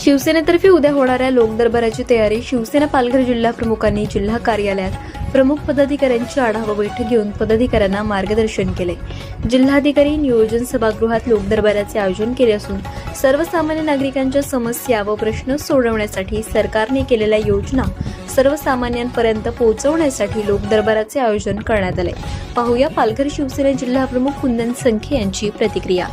शिवसेनेतर्फे उद्या होणाऱ्या लोकदरबाराची तयारी शिवसेना पालघर जिल्हा प्रमुखांनी जिल्हा कार्यालयात प्रमुख पदाधिकाऱ्यांची आढावा बैठक घेऊन पदाधिकाऱ्यांना मार्गदर्शन केले. जिल्हाधिकारी नियोजन सभागृहात लोकदरबाराचे आयोजन केले असून सर्वसामान्य नागरिकांच्या समस्या व प्रश्न सोडवण्यासाठी सरकारने केलेल्या योजना सर्वसामान्यांपर्यंत पोहोचवण्यासाठी लोकदरबाराचे आयोजन करण्यात आले. पाहूया पालघर शिवसेना जिल्हा प्रमुख कुंदन संखे यांची प्रतिक्रिया.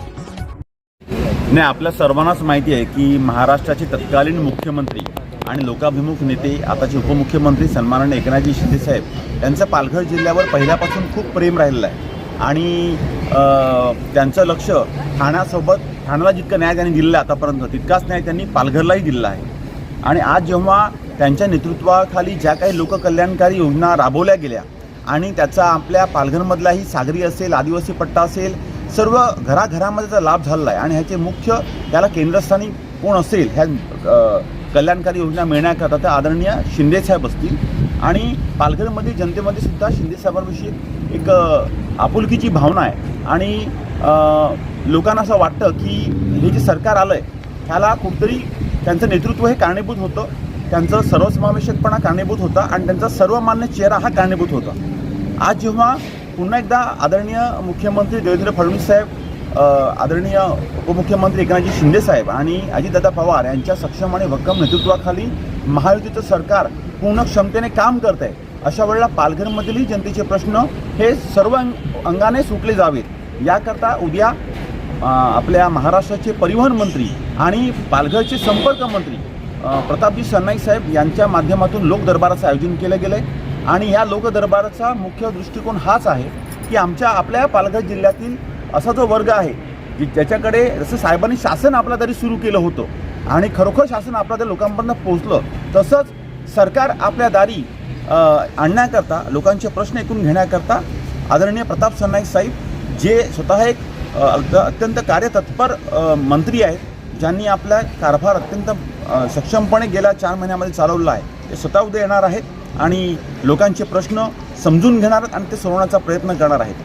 नाही आपल्या सर्वांनाच माहिती आहे की महाराष्ट्राचे तत्कालीन मुख्यमंत्री आणि लोकाभिमुख नेते आताचे उपमुख्यमंत्री सन्माननीय एकनाथजी शिंदेसाहेब यांचं पालघर जिल्ह्यावर पहिल्यापासून खूप प्रेम राहिलेलं आहे. आणि त्यांचं लक्ष ठाण्यासोबत ठाण्याला जितकं न्याय त्यांनी दिलेला आहे आतापर्यंत तितकाच न्याय त्यांनी पालघरलाही दिलेला आहे. आणि आज जेव्हा त्यांच्या नेतृत्वाखाली ज्या काही लोककल्याणकारी योजना राबवल्या गेल्या आणि त्याचा आपल्या पालघरमधलाही सागरी असेल आदिवासी पट्टा असेल सर्व घराघरामध्ये त्याचा लाभ झालेला आहे. आणि ह्याचे मुख्य त्याला केंद्रस्थानी कोण असेल ह्या कल्याणकारी योजना मिळण्याकरता त्या आदरणीय शिंदेसाहेब असतील. आणि पालघरमध्ये जनतेमध्ये सुद्धा शिंदेसाहेबांविषयी एक आपुलकीची भावना आहे. आणि लोकांना असं वाटतं की हे जे सरकार आलं आहे ह्याला कुठतरी त्यांचं नेतृत्व हे कारणीभूत होतं. त्यांचं सर्वसमावेशकपणा कारणीभूत होता. आणि त्यांचा सर्वमान्य चेहरा हा कारणीभूत होता. आज जेव्हा पुन्हा एकदा आदरणीय मुख्यमंत्री देवेंद्र फडणवीस साहेब आदरणीय उपमुख्यमंत्री एकनाथजी शिंदे साहेब आणि अजितदादा पवार यांच्या सक्षम आणि भक्कम नेतृत्वाखाली महायुतीचं सरकार पूर्ण क्षमतेने काम करत आहे अशा वेळेला पालघरमधीलही जनतेचे प्रश्न हे सर्व अंग- अंगाने सुटले जावेत. याकरता उद्या आपल्या महाराष्ट्राचे परिवहन मंत्री आणि पालघरचे संपर्क मंत्री प्रतापजी सरनाईक साहेब यांच्या माध्यमातून लोकदरबाराचं आयोजन केलं गेलं आहे आणि ह्या लोकदरबाराचा मुख्य दृष्टिकोन हाच आहे की आमच्या आपल्या पालघर जिल्ह्यातील असा जो वर्ग आहे की ज्याच्याकडे जसं साहेबांनी शासन आपला तरी सुरू केलं होतं आणि खरोखर शासन आपल्या त्या लोकांपर्यंत पोहोचलं तसंच सरकार आपल्या दारी आणण्याकरता लोकांचे प्रश्न ऐकून घेण्याकरता आदरणीय प्रताप सरनाईक साहेब जे स्वतः एक अत्यंत कार्यतत्पर मंत्री आहेत ज्यांनी आपला कारभार अत्यंत सक्षमपणे गेल्या चार महिन्यामध्ये चालवला आहे ते स्वतः उद्या येणार आहेत. आणि लोकांचे प्रश्न समजून घेणार आहेत आणि ते सोडवण्याचा प्रयत्न करणार आहेत.